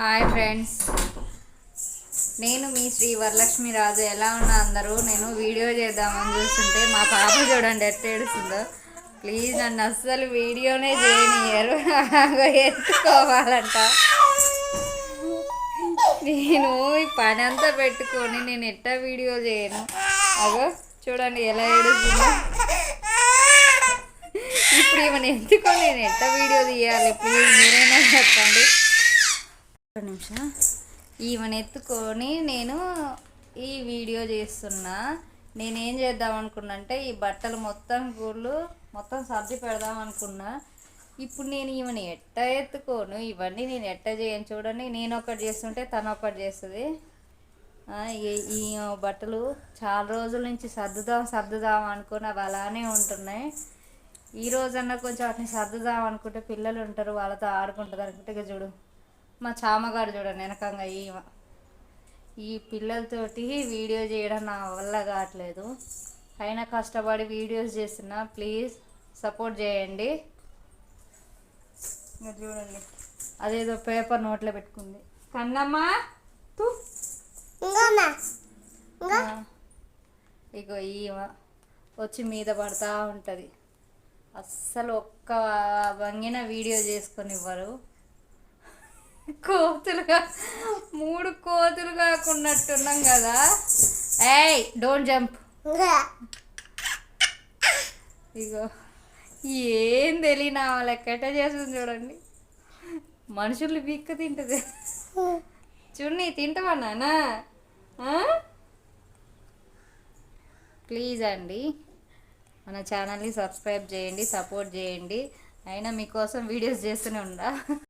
Hi friends నేను మీ శ్రీ వరలక్ష్మి రాజు. ఎలా ఉన్నా అందరూ? నేను వీడియో చేద్దామని చూస్తుంటే మా పాప చూడండి ఎట్ట ఏడుస్తుందో. ప్లీజ్ నన్ను అస్సలు వీడియోనే చేయనియరు ఎత్తుకోవాలంట. నేను ఈ పని అంతా పెట్టుకొని నేను ఎట్ట వీడియో చేయను? అగో చూడండి ఎలా ఏడుస్తుందో. ఇప్పుడు ఏమైనా ఎత్తుకొని నేను ఎట్ట వీడియో తీయాలి? ప్లీజ్ మీరైనా చెప్పండి. ఒక నిమిషం. ఈమెను ఎత్తుకొని నేను ఈ వీడియో చేస్తున్నా. నేనేం చేద్దాం అనుకున్నా అంటే ఈ బట్టలు మొత్తం గూళ్ళు మొత్తం సర్ది పెడదాం అనుకున్నా. ఇప్పుడు నేను ఈమెను ఎట్ట ఎత్తుకోను? ఇవన్నీ నేను ఎట్ట చేయను చూడండి. నేను ఒకటి చేస్తుంటే తను ఒకటి చేస్తుంది. ఈ- బట్టలు చాలా రోజుల నుంచి సర్దుదాం సర్దుదాం అనుకుని అవి అలానే ఉంటున్నాయి. ఈ రోజన్నా కొంచెం వాటిని సర్దుదాం అనుకుంటే పిల్లలు ఉంటారు వాళ్ళతో ఆడుకుంటుంది అనుకుంటే ఇక చూడు. మా చామగారు చూడండి వెనకంగా ఈ ఈ పిల్లలతోటి వీడియో చేయడం నా వల్ల కావట్లేదు. అయినా కష్టపడి వీడియోస్ చేస్తున్నా ప్లీజ్ సపోర్ట్ చేయండి. ఇంకా చూడండి. అదేదో పేపర్ నోట్లో పెట్టుకుంది. కన్నమ్మా తూ. ఆ, ఇగో ఈమె వచ్చి మీద పడతా ఉంటుంది. అస్సలు ఒక్క వంగిన వీడియో చేసుకొని ఇవ్వరు కోతులుగా మూడు కోతులు కాకున్నట్టున్నాం కదా. ఏయ్ డోంట్ జంప్ ఇగో ఏం తెలియని వాళ్ళకి చేస్తుంది చూడండి. మనుషులు బిక్క తింటుంది. చూడండి తింటావా నాన్న ప్లీజ్ అండి మన ఛానల్ని సబ్స్క్రైబ్ చేయండి సపోర్ట్ చేయండి. అయినా మీకోసం వీడియోస్ చేస్తూనే ఉండా.